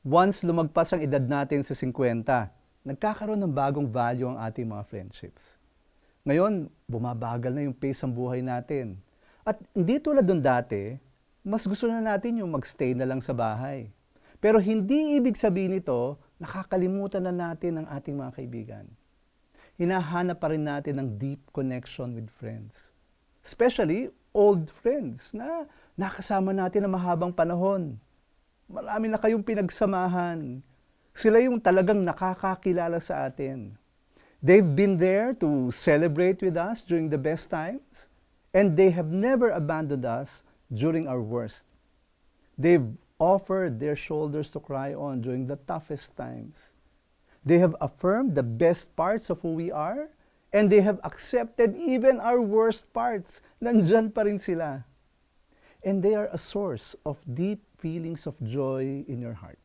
Once lumagpas ang edad natin sa 50, nagkakaroon ng bagong value ang ating mga friendships. Ngayon, bumabagal na yung pace ng buhay natin. At hindi tulad nung dati, mas gusto na natin yung magstay na lang sa bahay. Pero hindi ibig sabihin nito, nakakalimutan na natin ang ating mga kaibigan. Hinahanap pa rin natin ng deep connection with friends. Especially old friends na nakasama natin na mahabang panahon. Marami na kayong pinagsamahan. Sila yung talagang nakakakilala sa atin. They've been there to celebrate with us during the best times, and they have never abandoned us during our worst. They've offered their shoulders to cry on during the toughest times. They have affirmed the best parts of who we are, and they have accepted even our worst parts. Nandyan pa rin sila. And they are a source of deep feelings of joy in your heart.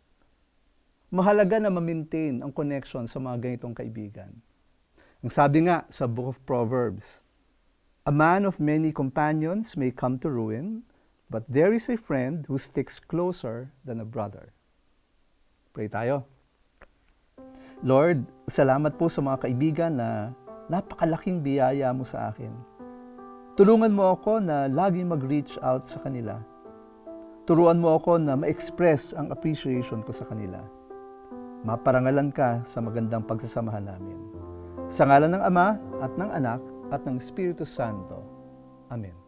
Mahalaga na ma-maintain ang connection sa mga ganitong kaibigan. Ang sabi nga sa Book of Proverbs, A man of many companions may come to ruin, but there is a friend who sticks closer than a brother. Pray tayo. Lord, salamat po sa mga kaibigan na napakalaking biyaya mo sa akin. Tulungan mo ako na laging mag-reach out sa kanila. Turuan mo ako na ma-express ang appreciation ko sa kanila. Maparangalan ka sa magandang pagsasamahan namin. Sa ngalan ng Ama at ng Anak at ng Espiritu Santo. Amen.